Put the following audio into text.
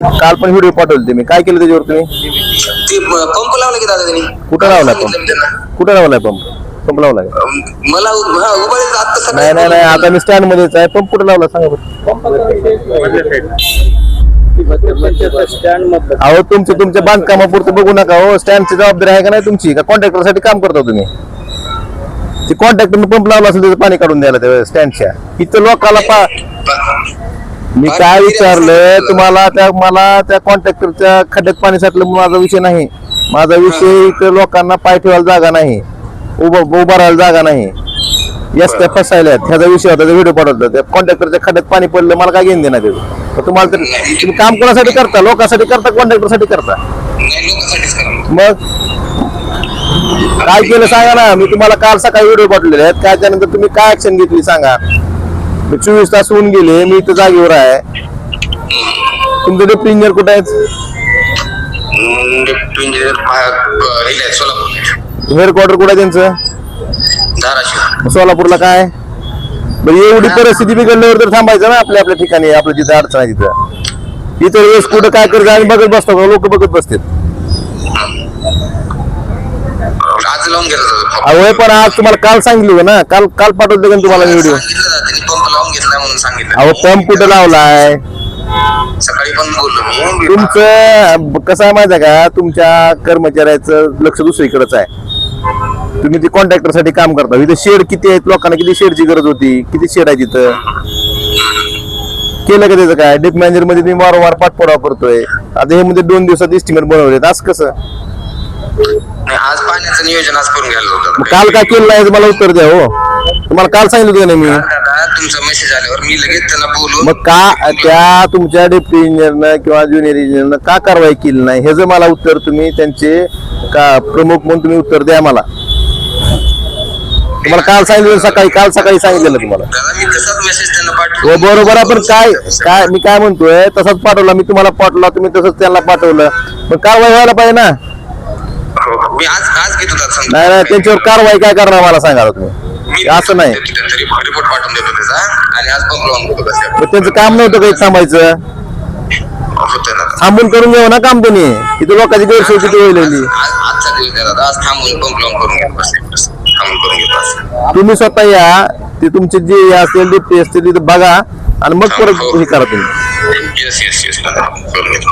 काल पण व्हिडिओ पाठवले मी. काय केलं त्याच्यावर तुम्ही? ते पंप लावला की दादा त्यांनी? कुठं सांगितलं पंप? त्यांना. कुठं लावलाय पंप? पंप लावलाय का? अं, मला सकाळी नाही नाही नाही आता मी स्टँड मध्येच आहे. पंप कुठं लावला सांगा बरं. स्टँड मधलं अहो तुमचं तुमच्या बांधकामापुरतं बघू नका हो. स्टँडची जबाबदारी आहे का नाही तुमची? का कॉन्ट्रॅक्टरसाठी काम करता तुम्ही? ते कॉन्ट्रॅक्टरने पंप लावला असेल त्याचं पाणी काढून द्यायला त्या स्टँडच्या इथं लोकाला पा मी काय विचारलं तुम्हाला त्या मला त्या कॉन्ट्रॅक्टरच्या खड्ड्यात पाणी साठलं माझा विषय नाही. माझा विषय इथं लोकांना पाय ठेवायला जागा नाही. उभं उभा राहायला जागा नाही. यस त्या फसायला ह्याचा विषय होता व्हिडिओ पाठवला त्या कॉन्ट्रॅक्टरच्या खड्ड्यात पाणी पडलं मला काय घेऊन देणार तुम्हाला तर तुम्ही काम कोणासाठी करता? लोकांसाठी करता कॉन्ट्रॅक्टरसाठी करता? मग? काय केलं सांगा ना. मी तुम्हाला काल सकाळी व्हिडिओ पाठवलेले आहेत. काय त्यानंतर तुम्ही काय ऍक्शन घेतली सांगा? मी चोवीस तास होऊन गेले मी इथं जागेवर आहे. तुमचं डेप्टी इंजिनियर कुठे आहेत? डेप्युटी इंजिनियर सोलापूर हेडक्वार्टर कुठे आहे त्यांचं? धाराशिव. सोलापूरला काय? बरं एवढी परिस्थिती बिघडल्यावर तर थांबायचं ना आपल्या आपल्या ठिकाणी आपलं जिथं अडचण आहे तिथं. इतर वेळेस कुठं काय करत आणि बघत बसतो लोक बघत बसतात. लावून गेला पण आज तुम्हाला काल सांगितलं ना. काल काल पाठवलं का तुम्हाला व्हिडिओ त्यांनी पंप लावून घेतला म्हणून सांगितलं. अहो पंप कुठं लावलाय? सकाळी पण बोललो मी. तुमचं कसं आहे माहिती का? तुमच्या कर्मचाऱ्याचं लक्ष दुसरीकडेच आहे. तुम्ही ते कॉन्ट्रॅक्टरसाठी काम करता. इथे शेड किती आहेत? लोकांना किती शेडची गरज होती? किती शेड आहे तिथं? केलं का त्याचं काय? डेप मॅनेजरमध्ये तुम्ही वारंवार पाठपुरावा करतोय. आता हे म्हणजे दोन दिवसात इस्टिमेट बनवलेत. असं कसं? नाही, आज पाण्याचं नियोजन आज करून घ्यायला होतं. काल काय केलं नाही मला उत्तर द्या हो. तुम्हाला काल सांगितलं होतं ना मी? दादा तुमचा मेसेज आल्यावर मी लगेच त्यांना बोलून मग का त्या तुमच्या डेप्टी इंजिनियरनं किंवा ज्युनियर इंजिनियरनं का कारवाई केली नाही? हे जर मला उत्तर तुम्ही त्यांचे का प्रमुख म्हणून तुम्ही उत्तर द्या मला. तुम्हाला काल सांगितलं सकाळी काल सकाळी सांगितलेलं तुम्हाला. दादा मी तसाच मेसेज त्यांना हो बरोबर आहे पण काय काय मी काय म्हणतोय तसंच पाठवला मी तुम्हाला पाठवला तुम्ही तसंच त्यांना पाठवलं. पण कारवाई व्हायला पाहिजे ना. मी आज आज घेतो. नाही नाही त्यांच्यावर कारवाई काय करणार मला सांगा आता तुम्ही? मी असं नाही. रिपोर्ट पाठवून देतो त्याचा. आणि आज कसं मग त्यांचं काम नव्हतं काही थांबायचं? होतं ना. थांबून करून घ्यावं ना काम तुम्ही इथे लोकांची गैरसोय किती होईल आज- आज- आजचा दिवस द्या दादा. आज थांबून करून घेतो. थांबून करून घेतो. तुम्ही स्वतः या. ते तुमचे जे हे असेल डिप्टी असतील तिथे बघा. आणि मग परत हे करा तुम्ही. येस येस येस दादा करून घेतो